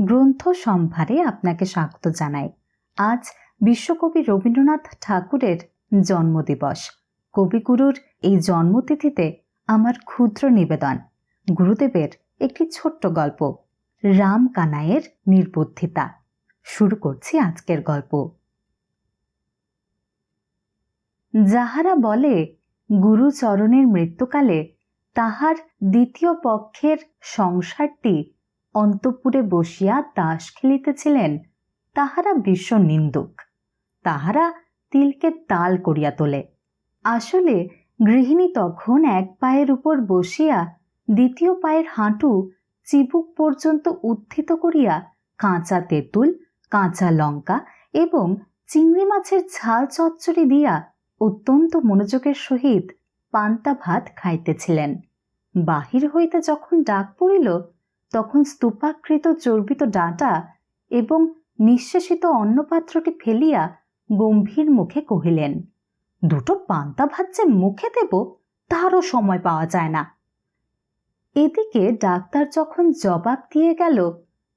গ্রন্থ সম্ভারে আপনাকে স্বাগত জানাই। আজ বিশ্বকবি রবীন্দ্রনাথ ঠাকুরের জন্মদিবস। কবিগুরুর এই জন্মতিথিতে আমার ক্ষুদ্র নিবেদন, গুরুদেবের একটি ছোট্ট গল্প, রাম কানাইয়ের নির্বুদ্ধিতা। শুরু করছি আজকের গল্প। যাহারা বলে, গুরুচরণের মৃত্যুকালে তাহার দ্বিতীয় পক্ষের সংসারটি অন্তপুরে বসিয়া তাস খেলিতেছিলেন, তাহারা বিশ্ব নিন্দুক। তাহারা তিলকে তাল করিয়া তোলে। আসলে গৃহিণী তখন এক পায়ের উপর বসিয়া দ্বিতীয় পায়ের হাঁটু চিবুক পর্যন্ত উত্থিত করিয়া কাঁচা তেঁতুল, কাঁচা লঙ্কা এবং চিংড়ি মাছের ঝাল চচ্চড়ি দিয়া অত্যন্ত মনোযোগের সহিত পান্তা ভাত খাইতেছিলেন। বাহির হইতে যখন ডাক পড়িল তখন স্তূপাকৃত চর্বিত ডাঁটা এবং নিঃশেষিত অন্নপাত্রটি ফেলিয়া গম্ভীর মুখে কহিলেন, দুটো পান্তা ভাত যে মুখে দেব, তারও সময় পাওয়া যায় না। এদিকে ডাক্তার যখন জবাব দিয়ে গেল,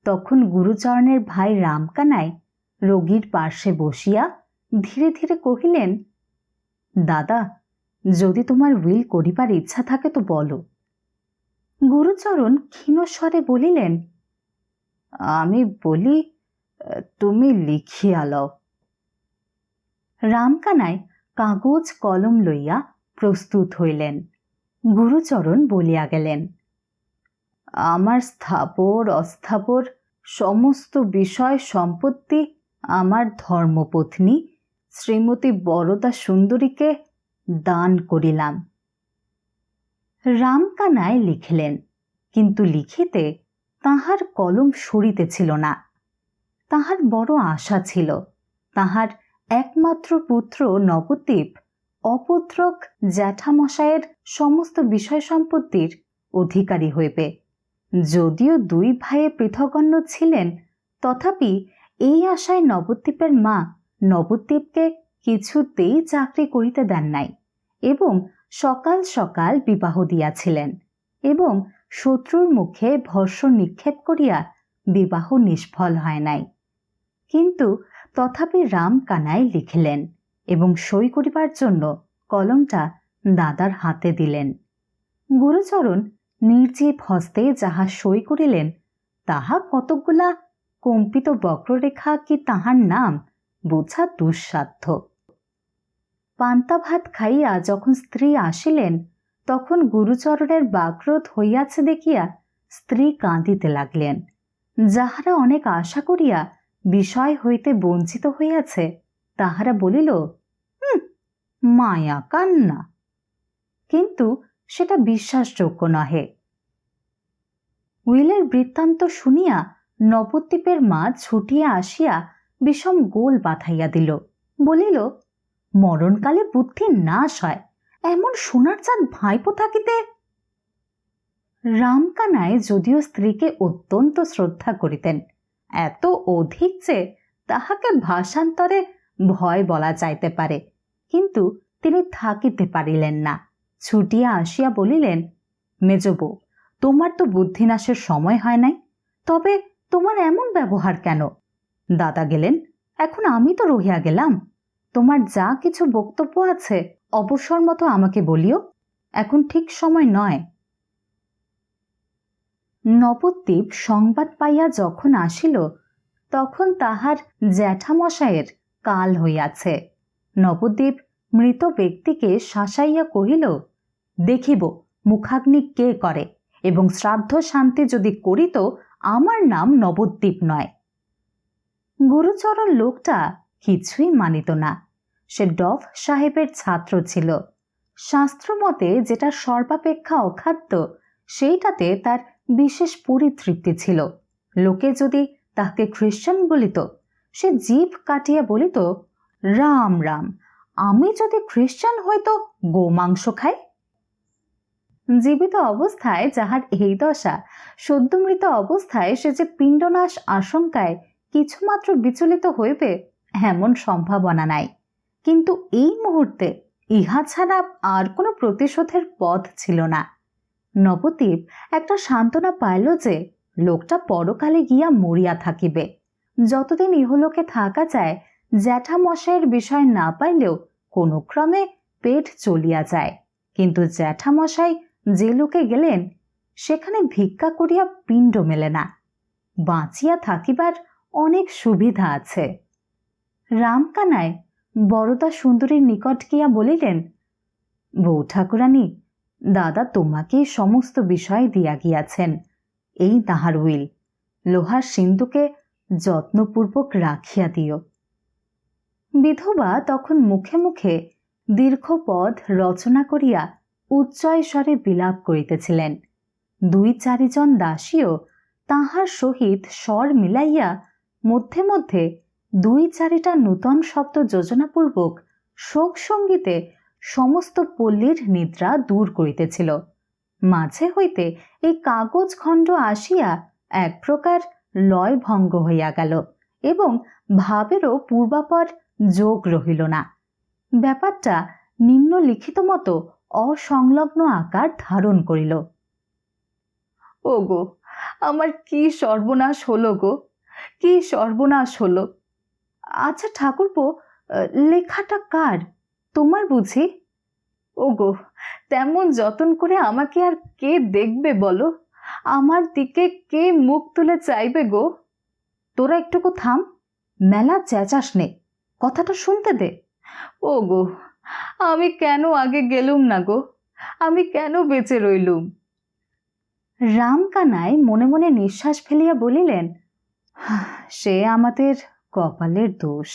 তখন গুরুচরণের ভাই রামকানায় রোগীর পার্শ্বে বসিয়া ধীরে ধীরে কহিলেন, দাদা, যদি তোমার উইল করিবার ইচ্ছা থাকে তো বলো। গুরুচরণ ক্ষীণস্বরে বলিলেন, আমি বলি, তুমি লিখিয়া লও। রামকানায় কাগজ কলম লইয়া প্রস্তুত হইলেন। গুরুচরণ বলিয়া গেলেন, আমার স্থাপর অস্থাপর সমস্ত বিষয় সম্পত্তি আমার ধর্মপত্নী শ্রীমতী বরদা সুন্দরীকে দান করিলাম। রামকানায় লিখলেন, কিন্তু লিখিতে তাহার কলম সরিতেছিল না। তাহার বড় আশা ছিল, তাহার একমাত্র পুত্র নবদ্বীপ, অপুত্রক জ্যাঠামশায়ের সমস্ত বিষয় সম্পত্তির অধিকারী হইবে। যদিও দুই ভাইয়ে পৃথগণ্য ছিলেন, তথাপি এই আশায় নবদ্বীপের মা নবদ্বীপকে কিছুতেই চাকরি করিতে দেন নাই এবং সকাল সকাল বিবাহ দিয়াছিলেন এবং শত্রুর মুখে ভর্ষ নিক্ষেপ করিয়া বিবাহ নিষ্ফল হয় নাই। কিন্তু তথাপি রাম কানাই লিখিলেন এবং সই করিবার জন্য কলমটা দাদার হাতে দিলেন। গুরুচরণ নির্জীব হস্তে যাহা সই করিলেন, তাহা কতকগুলা কম্পিত বক্ররেখা কি তাহার নাম বোঝা দুঃসাধ্য। পান্তা ভাত খাইয়া যখন স্ত্রী আসিলেন, তখন গুরুচরণের বাগ্রোধ হইয়াছে দেখিয়া স্ত্রী কাঁদিতে লাগলেন। যাহারা অনেক আশা করিয়া বিষয় হইতে বঞ্চিত হইয়াছে, তাহারা বলিল মায়া কান্না। কিন্তু সেটা বিশ্বাসযোগ্য নহে উইলের বৃত্তান্ত শুনিয়া নবদ্বীপের মা ছুটিয়া আসিয়া বিষম গোল বাঁধাইয়া দিল। বলিল মরণকালে বুদ্ধি নাশ হয়। এমন সোনার চাঁদ ভাইপো থাকিতে? রামকানায় যদিও স্ত্রীকে অত্যন্ত শ্রদ্ধা করিতেন, এত অধিক যে তাহাকে ভাষান্তরে ভয় বলা যাইতে পারে, কিন্তু তিনি থাকিতে পারিলেন না। ছুটিয়া আসিয়া বলিলেন, মেজবু, তোমার তো বুদ্ধিনাশের সময় হয় নাই, তবে তোমার এমন ব্যবহার কেন? দাদা গেলেন, এখন আমি তো রহিয়া গেলাম। তোমার যা কিছু বক্তব্য আছে, অবসর মতো আমাকে বলিও। এখন ঠিক সময় নয়। নবদ্বীপ সংবাদ পাইয়া যখন আসিল, তখন তাহার জ্যাঠামশায়ের কাল হইয়াছে। নবদ্বীপ মৃত ব্যক্তিকে শাসাইয়া কহিল, দেখিব মুখাগ্নি কে করে এবং শ্রাদ্ধ শান্তি যদি করিত, আমার নাম নবদ্বীপ নয়। গুরুচরণ লোকটা কিছুই মানিত না। সে ডফ সাহেবের ছাত্র ছিল। শাস্ত্রমতে যেটা সর্বাপেক্ষা অখাদ্য, সেইটাতে তার বিশেষ পরিতৃপ্তি ছিল। লোকে যদি তাকে খ্রিস্টান বলিত, সে জীব কাটিয়া বলিত, রাম রাম, আমি যদি খ্রিস্টান হইতো, গোমাংস খাই? জীবিত অবস্থায় যাহার এই দশা, সদ্যমৃত অবস্থায় সে যে পিণ্ডনাশ আশঙ্কায় কিছুমাত্র বিচলিত হইবে, এমন সম্ভাবনা নাই। কিন্তু এই মুহূর্তে ইহা ছাড়া আর কোনো প্রতিশোধের পথ ছিল না। নবদ্বীপ একটা সান্ত্বনা পাইল যে, লোকটা পরকালে গিয়া মরিয়া থাকিবে। যতদিন ইহলোকে থাকা যায় জ্যাঠা মশাইয়ের বিষয় না পাইলেও কোনো ক্রমে পেট চলিয়া যায়। কিন্তু জ্যাঠামশাই যে লোকে গেলেন, সেখানে ভিক্ষা করিয়া পিণ্ড মেলে না। বাঁচিয়া থাকিবার অনেক সুবিধা আছে। রামকানায় বড়দা সুন্দরীর নিকট গিয়া বলিলেন, বউ ঠাকুরানী, দাদা তোমাকে সমস্ত বিষয় দিয়া গিয়াছেন, এই তাহার উইল। লোহার সিন্ধুকে যত্নপূর্বক রাখিয়া দিও বিধবা তখন মুখে মুখে দীর্ঘ পদ রচনা করিয়া উচ্চয় স্বরে বিলাপ করিতেছিলেন। দুই চারিজন দাসীও তাহার সহিত স্বর মিলাইয়া মধ্যে মধ্যে দুই চারিটা নূতন শব্দ যোজনাপূর্বক শোক সঙ্গীতে সমস্ত পল্লীর নিদ্রা দূর করিতেছিল। মাঝে হইতে এই কাগজ খণ্ড আসিয়া এক প্রকার লয় ভঙ্গ হইয়া গেল এবং ভাবেরও পূর্বাপর যোগ রহিল না। ব্যাপারটা নিম্নলিখিত মতো অসংলগ্ন আকার ধারণ করিল। ও গো আমার কি সর্বনাশ হলো গো? কি সর্বনাশ হলো? আচ্ছা ঠাকুরপো লেখাটা কার? তোমার বুঝি? ও গো তেমন যতন করে আমাকে আর কে দেখবে বলো? আমার দিকে কে মুখ তুলে চাইবে গো? তোরা একটুকু থাম, মেলা চেঁচাস নে, কথাটা শুনতে দে। ও গো আমি কেন আগে গেলুম না গো? আমি কেন বেঁচে রইলুম? রামকানাই মনে মনে নিঃশ্বাস ফেলিয়া বলিলেন সে আমাদের কপালের দোষ।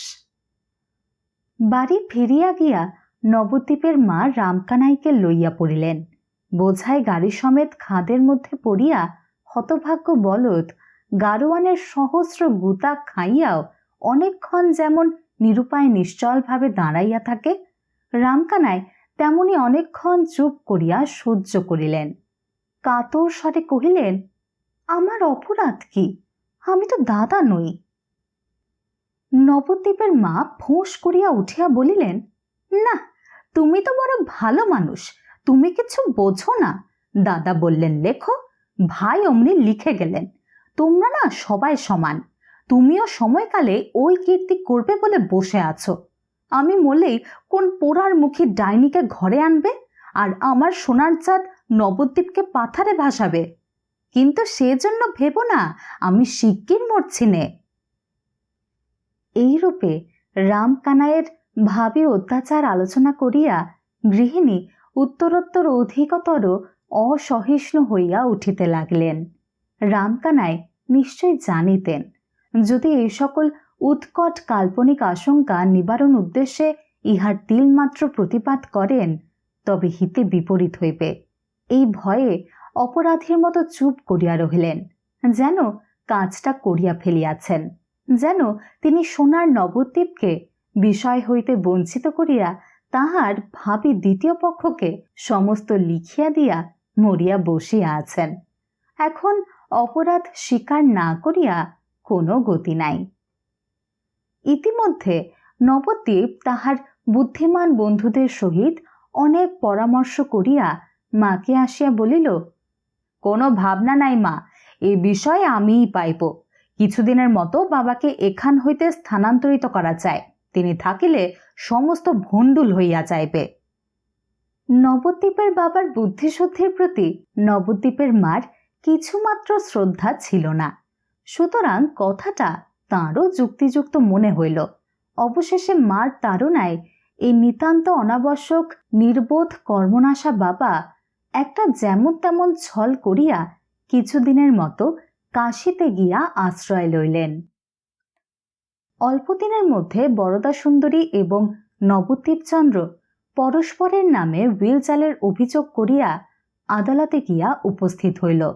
বাড়ি ফিরিয়া গিয়া নবদ্বীপের মা রামকানাইকে লইয়া পড়িলেন। বোঝায় গাড়ি সমেত খাদের মধ্যে পড়িয়া হতভাগ্য বলদ গারোয়ানের সহস্র গুতা খাইয়াও অনেকক্ষণ যেমন নিরুপায় নিশ্চলভাবে দাঁড়াইয়া থাকে, রামকানাই তেমনি অনেকক্ষণ চুপ করিয়া সহ্য করিলেন। কাতর স্বরে কহিলেন, আমার অপরাধ কি? আমি তো দাদা নই। নবদ্বীপের মা ফোঁস করিয়া উঠিয়া বলিলেন, না, তুমি তো বড় ভালো মানুষ, তুমি কিছু বোঝো না। দাদা বললেন, লেখো, ভাই অমনি লিখে গেলেন। তোমরা না সবাই সমান, তুমিও সময়কালে ওই কীর্তি করবে বলে বসে আছো। আমি মলেই কোন পোড়ার মুখী ডাইনিকে ঘরে আনবে, আর আমার সোনার চাঁদ নবদ্বীপকে পাথারে ভাসাবে? কিন্তু সেজন্য ভেবো না, আমি শিগগির মরছি নে। এইরূপে রামকানায়ের ভাবি অত্যাচার আলোচনা করিয়া গৃহিণী উত্তরোত্তর অধিকতর অসহিষ্ণু হইয়া উঠিতে লাগলেন। রামকানাই নিশ্চয় জানিতেন, যদি এই সকল উৎকট কাল্পনিক আশঙ্কা নিবারণ উদ্দেশ্যে ইহার তিলমাত্র প্রতিপাত করেন, তবে হিতে বিপরীত হইবে। এই ভয়ে অপরাধীর মতো চুপ করিয়া রহিলেন, যেন কাজটা করিয়া ফেলিয়াছেন। যেন তিনি সোনার নবদ্বীপকে বিষয় হইতে বঞ্চিত করিয়া তাহার ভাবি দ্বিতীয় পক্ষকে সমস্ত লিখিয়া দিয়া মরিয়া বসিয়া আছেন। এখন অপরাধ স্বীকার না করিয়া কোনো গতি নাই। ইতিমধ্যে নবদ্বীপ তাহার বুদ্ধিমান বন্ধুদের সহিত অনেক পরামর্শ করিয়া মাকে আসিয়া বলিল, কোনো ভাবনা নাই মা, এ বিষয়ে আমিই পাইব। কিছুদিনের মতো বাবাকে এখান হইতে স্থানান্তরিত করা চায়। তিনি থাকিলে সমস্ত ভণ্ডুল হইয়া যাইবে। নবদ্বীপের বাবার বুদ্ধিশুদ্ধির প্রতি নবদ্বীপের মার কিছুমাত্র শ্রদ্ধা ছিল না। সুতরাং কথাটা তাঁরও যুক্তিযুক্ত মনে হইল। অবশেষে মার তাড়নায় এই নিতান্ত অনাবশ্যক, নির্বোধ কর্মনাশা বাবা একটা যেমন তেমন ছল করিয়া কিছুদিনের মতো কাশিতে গিয়া আশ্রয় লইলেন। অল্পদিনের মধ্যে বরদা সুন্দরী এবং নবদ্বীপচন্দ্র পরস্পরের নামে উইলচালের অভিযোগ করিয়া আদালতে গিয়া উপস্থিত হইল।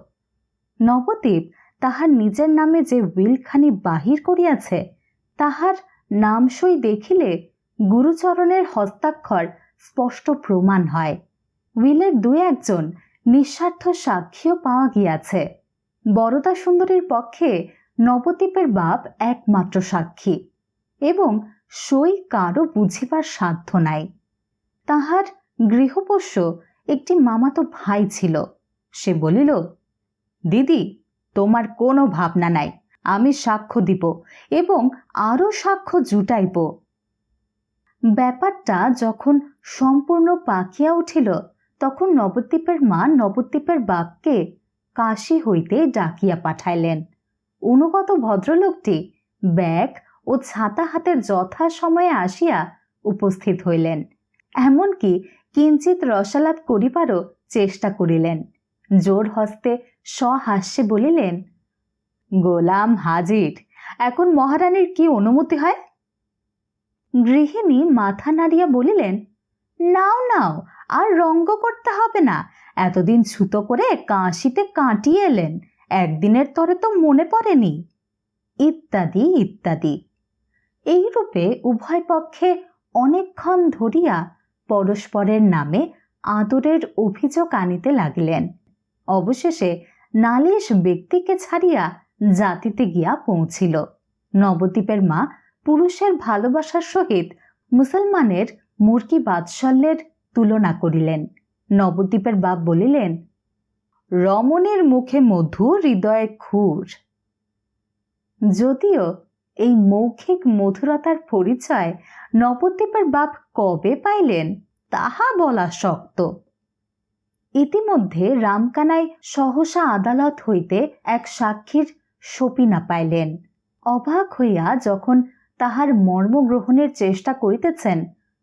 নবদ্বীপ তাহার নিজের নামে যে উইলখানি বাহির করিয়াছে, তাহার নামসই দেখিলে গুরুচরণের হস্তাক্ষর স্পষ্ট প্রমাণ হয়। উইলের দু একজন নিঃস্বার্থ সাক্ষীও পাওয়া গিয়াছে। বরদা সুন্দরীর পক্ষে নবদ্বীপের বাপ একমাত্র সাক্ষী এবং সই কারও বুঝিবার সাধ্য নাই। তাহার গৃহপোষ্য একটি মামাতো ভাই ছিল। সে বলিল, দিদি, তোমার কোনো ভাবনা নাই। আমি সাক্ষ্য দিব এবং আরও সাক্ষ্য জুটাইব ব্যাপারটা যখন সম্পূর্ণ পাকিয়া উঠিল, তখন নবদ্বীপের মা নবদ্বীপের বাপকে কাশি হইতে ডাকিয়া পাঠাইলেন। অনুগত ভদ্রলোকটি ব্যাগ ও ছাতা হাতে যথা সময়ে আসিয়া উপস্থিত হইলেন, এমনকি কিঞ্চিত রসালাপ করিবারও চেষ্টা করিলেন। জোর হস্তে সহাস্যে বলিলেন, গোলাম হাজির, এখন মহারানীর কি অনুমতি হয়? গৃহিণী মাথা নাড়িয়া বলিলেন, নাও নাও, আর রঙ্গ করতে হবে না এতদিন ছুতো করে কাশিতে কাটিয়ে এলেন। একদিনের তরে তো মনে পড়েনি। ইত্যাদি ইত্যাদি। এইরূপে উভয় পক্ষে অনেকক্ষণ ধরিয়া পরস্পরের নামে আদরের অভিযোগ আনিতে লাগিলেন। অবশেষে নালিশ ব্যক্তিকে ছাড়িয়া জাতিতে গিয়া পৌঁছিল। নবদ্বীপের মা পুরুষের ভালোবাসার সহিত মুসলমানের মুরকি বাৎসল্যের তুলনা করিলেন। নবদ্বীপের বাপ বলিলেন, রমণের মুখে মধু, হৃদয়ে খুর যদিও এই মৌখিক মধুরতার পরিচয় নবদ্বীপের বাপ কবে পাইলেন, তাহা বলা শক্ত। ইতিমধ্যে রামকানাই সহসা আদালত হইতে এক সাক্ষীর সপিনা পাইলেন। অবাক হইয়া যখন তাহার মর্ম গ্রহণের চেষ্টা করিতেছেন,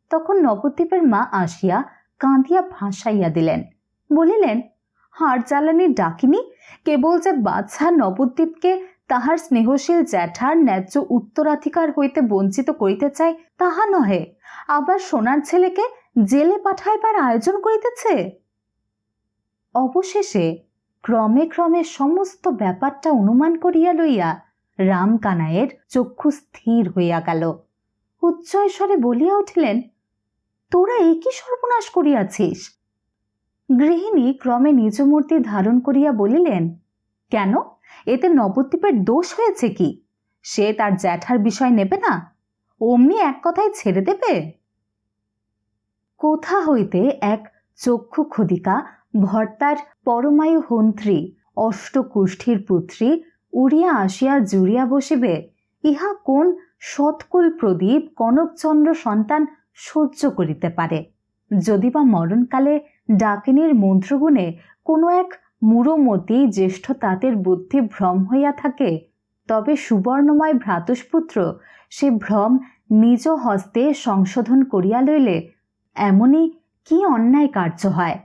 তখন নবদ্বীপের মা আসিয়া কাঁদিয়া ভাসাইয়া দিলেন। বলিলেন, হাড় জ্বালানি ডাকিনি, কেবল যে বাদশাহ নবদ্বীপকে তাহার স্নেহশীল জ্যাঠার ন্যায্য উত্তরাধিকার হইতে বঞ্চিত করিতে চায়, তাহা নহে। আবার সোনার ছেলেকে জেলে পাঠাইবার আয়োজন করিতেছে? অবশেষে ক্রমে ক্রমে সমস্ত ব্যাপারটা অনুমান করিয়া লইয়া রামকানাইয়ের চক্ষু স্থির হইয়া গেল। উচ্চস্বরে বলিয়া উঠিলেন তোরা এই কি সর্বনাশ করিয়াছিস। গৃহিণী ক্রমে নিজ মূর্তি ধারণ করিয়া বলিলেন, কেন? এতে নবদ্বীপের দোষ হয়েছে কি? সে তার জ্যাঠার বিষয় নেবে না? অমনি এক কথায় ছেড়ে দেবে? কোথা হইতে এক চক্ষু খদিকা, ভর্তার পরমায়ু হন্ত্রী, অষ্টকুষ্ঠীর পুত্রী উড়িয়া আসিয়া জুড়িয়া বসিবে, ইহা কোন সৎকুল প্রদীপ কনকচন্দ্র সন্তান সহ্য করিতে পারে। যদি বা মরণকালে ডাকিনীর মন্ত্রগুণে কোনো এক মূঢ়মতি জ্যেষ্ঠ তাঁতের বুদ্ধি ভ্রম হইয়া থাকে, তবে সুবর্ণময় ভ্রাতুষ্পুত্র সে ভ্রম নিজ হস্তে সংশোধন করিয়া লইলে এমনই কি অন্যায় কার্য হয়?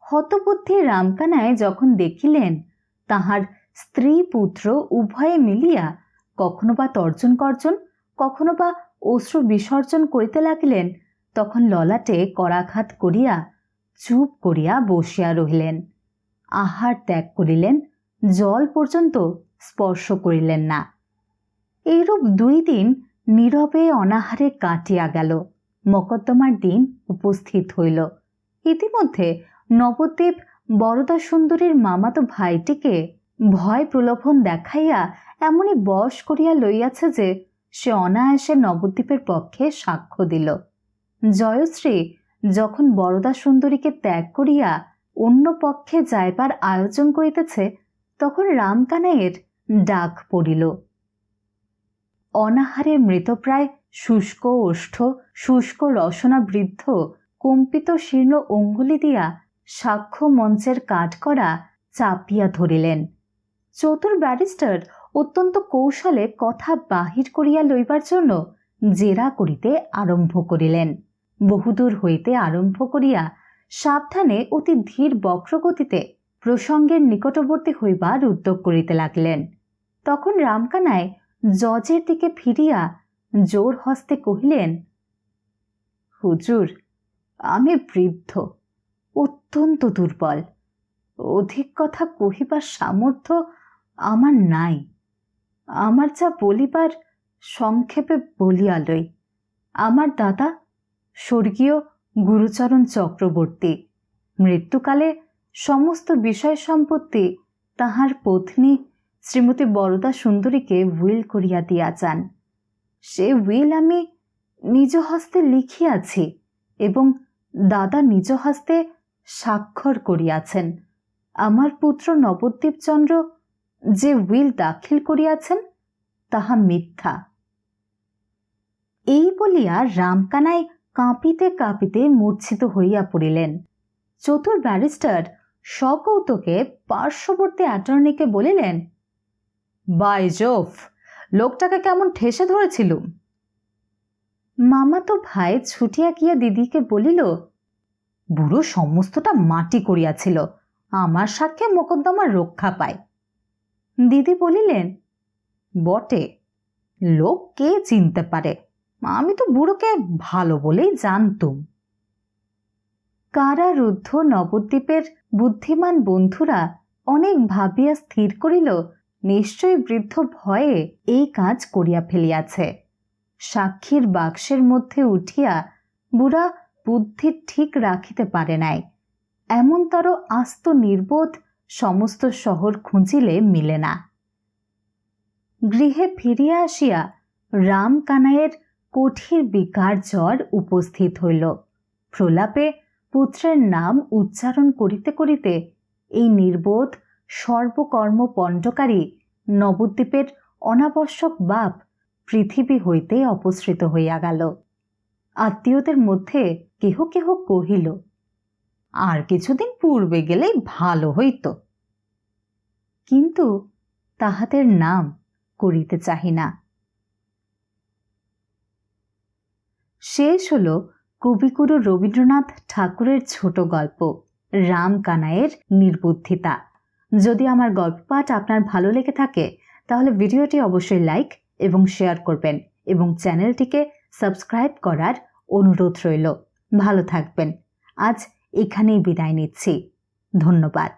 হতবুদ্ধি রামকানায় যখন দেখিলেন, তাহার স্ত্রী পুত্র উভয়ে মিলিয়া কখনো বা তর্জন কর্জন কখনো বা অশ্রু বিসর্জন করিতে লাগিলেন, তখন ললাটে করাঘাত করিয়া চুপ করিয়া বসিয়া রহিলেন। আহার ত্যাগ করিলেন, জল পর্যন্ত স্পর্শ করিলেন না। এইরূপ দুই দিন নীরবে অনাহারে কাটিয়া গেল, মকদ্দমার দিন উপস্থিত হইল। ইতিমধ্যে নবদ্বীপ বরদা সুন্দরীর মামাতো ভাইটিকে ভয় প্রলোভন দেখাইয়া এমনই বশ করিয়া লইয়াছে যে সে অনায়াসে নবদ্বীপের পক্ষে সাক্ষ্য দিল। জয়শ্রী যখন বরদা সুন্দরীকে ত্যাগ করিয়া অন্য পক্ষে যাইবার আয়োজন করিতেছে, তখন রামকানাইয়ের ডাক পড়িল। অনাহারে মৃতপ্রায় শুষ্ক ওষ্ঠ, শুষ্ক রসনা বৃদ্ধ কম্পিত শীর্ণ অঙ্গুলি দিয়া সাক্ষ্য মঞ্চের কাঠ করা চাপিয়া ধরিলেন। চতুর ব্যারিস্টার অত্যন্ত কৌশলে কথা বাহির করিয়া লইবার জন্য জেরা করিতে আরম্ভ করিলেন। বহুদূর হইতে আরম্ভ করিয়া সাবধানে অতি ধীর বক্রগতিতে প্রসঙ্গের নিকটবর্তী হইবার উদ্যোগ করিতে লাগলেন। তখন রামকানায় জজের দিকে ফিরিয়া জোর হস্তে কহিলেন, হুজুর, আমি বৃদ্ধ, অত্যন্ত দুর্বল। অধিক কথা কহিবার সামর্থ্য আমার নাই। আমার যা বলিবার সংক্ষেপে বলিয়া লই, আমার দাদা স্বর্গীয় গুরুচরণ চক্রবর্তী, মৃত্যুকালে সমস্ত বিষয় সম্পত্তি তাহার পত্নী শ্রীমতী বরদা সুন্দরীকে উইল করিয়া দিয়া যান। সে উইল আমি নিজ হস্তে লিখিয়াছি এবং দাদা নিজ হস্তে স্বাক্ষর করিয়াছেন। আমার পুত্র নবদ্বীপচন্দ্র যে উইল দাখিল করিয়াছেন, তাহা মিথ্যা। এই বলিয়া রামকানাই কাঁপিতে কাঁপিতে মূর্ছিত হইয়া পড়িলেন। চতুর ব্যারিস্টার সকৌতকে পার্শ্ববর্তী অ্যাটর্নিকে বলিলেন, বাই জোফ, লোকটাকে কেমন ঠেসে ধরেছিল? মামা তো ভাই ছুটিয়া গিয়া দিদিকে বলিল, বুড়ো সমস্তটা মাটি করিয়াছিল, আমার সাক্ষে মোকদ্দমা রক্ষা পায়। দিদি বলিলেন, বটে, লোক কে চিনতে পারে? আমি তো বুড়োকে ভালো বলেই জানতুম। কারারুদ্ধ নবদ্বীপের বুদ্ধিমান বন্ধুরা অনেক ভাবিয়া স্থির করিল, নিশ্চয়ই বৃদ্ধ ভয়ে এই কাজ করিয়া ফেলিয়াছে। সাক্ষীর বাক্সের মধ্যে উঠিয়া বুড়া বুদ্ধি ঠিক রাখিতে পারে নাই। এমন এমনতর আস্ত নির্বোধ সমস্ত শহর খুঁজিলে মিলে না। গৃহে ফিরিয়া আসিয়া রাম কানাইয়ের কঠির বিকার জ্বর উপস্থিত হইল। প্রলাপে পুত্রের নাম উচ্চারণ করিতে করিতে এই নির্বোধ সর্বকর্ম পণ্ডকারী নবদ্বীপের অনাবশ্যক বাপ পৃথিবী হইতে অপসৃত হইয়া গেল। আত্মীয়দের মধ্যে কেহ কেহ কহিল আর কিছুদিন পূর্বে গেলেই ভালো হইত। কিন্তু তাহাদের নাম করিতে চাহি না। শেষ হল কবিগুরু রবীন্দ্রনাথ ঠাকুরের ছোট গল্প, রাম কানাইয়ের নির্বুদ্ধিতা। যদি আমার গল্প পাঠ আপনার ভালো লেগে থাকে, তাহলে ভিডিওটি অবশ্যই লাইক এবং শেয়ার করবেন এবং চ্যানেলটিকে সাবস্ক্রাইব করার অনুরোধ রইল। ভালো থাকবেন। আজ এখানেই বিদায় নিচ্ছি। ধন্যবাদ।